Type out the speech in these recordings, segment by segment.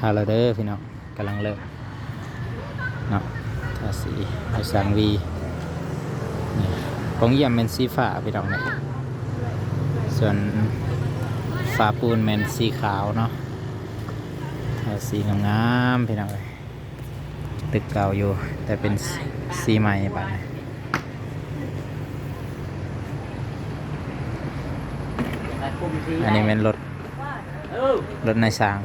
ทาเราเด้อพี่น้องกำลังเลิกเนาะทาสีไปสังวีนี่ของเยี่ยมเป็นสีฟ้าพี่น้องเนี่ยส่วนฟ้าปูนเป็นสีขาวเนาะทาสีงามๆพี่น้องเลยตึกเก่าอยู่ แต่เป็นสีใหม่ไปอันนี้เป็นรถรถในสาง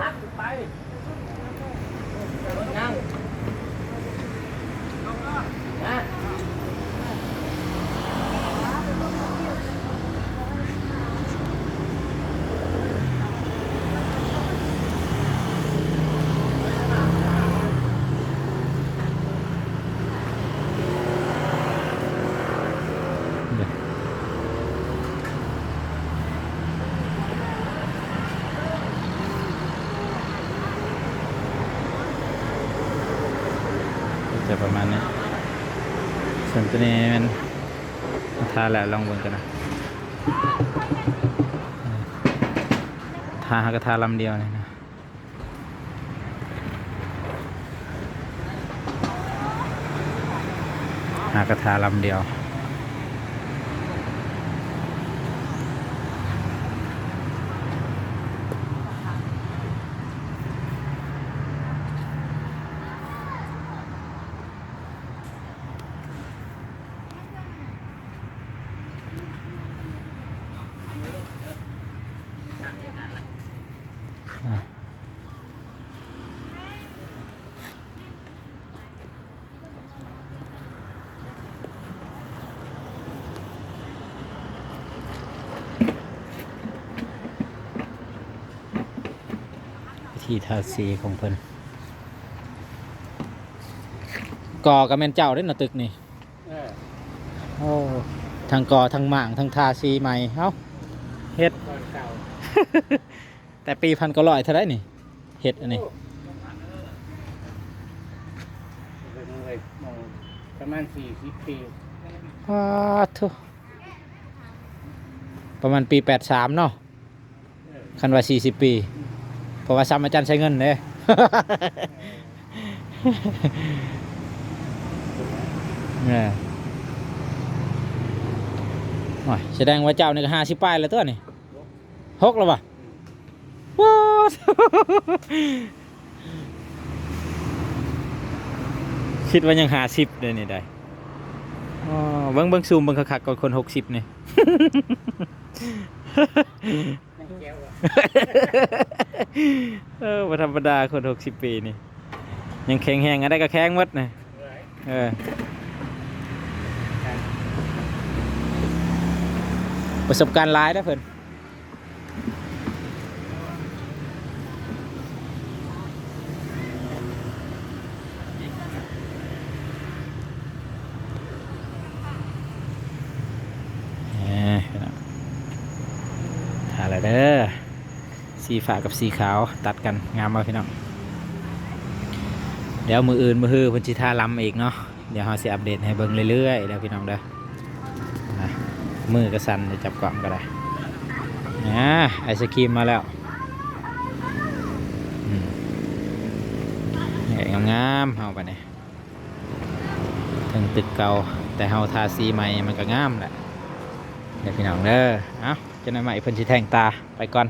จะประมาณนี้ ส่วนตัวนี้มันทาแล้วลองเบิ่งกันนะทาหากระทาลำเดียวนี่นะหากระทาลำเดียว ธีทาสีของเพิ่นก่อกับแม่นเจ้าได้หนาตึกนี่โอ้ทั้งก่อทั้งหม่างทั้งทาสีใหม่เอ้าเฮ็ด แต่ปีพันก็ร้อยเท่าไรนี่เฮ็ดอันนี้ประมาณสี่สิบปีว้าทุประมาณปีแปดสามเนาะคันว่าสี่สิบปี เพราะว่าซ้ำอาจารย์ใช้เงินเลยเนี่ยโอ้ยแสดงว่าเจ้านี่ก็ห้าสิบป้ายแล้วตัวนี่หกแล้วปะว้าวคิดว่ายังหาสิบเลยนี่ได้เบิ้งเบิ้งซูมเบิ้งคักๆก่อนคนหกสิบนี่นั่งแก้วอะ เออบ่ธรรมดาคนหกสิบปีนี่ ยังแข็งแหงอะไรก็แข็งหมดนะเออประสบการณ์ร้ายนะเพิ่นเอ้ยหาอะไรเด้อ สีฟ้ากับสีขาวตัดกันงามมากพี่น้องเดี๋ยวมืออื่นมือฮือพิ่นสิท่าลำอีกเนาะเดี๋ยวเราสิอัปเดตให้เบิ่งเรื่อยๆแล้วพี่น้องเด้อมือกระสันจะจับกล่องก็ได้นะไอศครีมมาแล้วอืมเนี่งามๆเฮาไปเนี่ยถึงตึกเก่าแต่เฮาทาสีใหม่มันก็งามแหละเดี๋ยวพี่น้องเด้อเอ้าจะนายใหม่เพิ่นสิแทงตาไปก่อน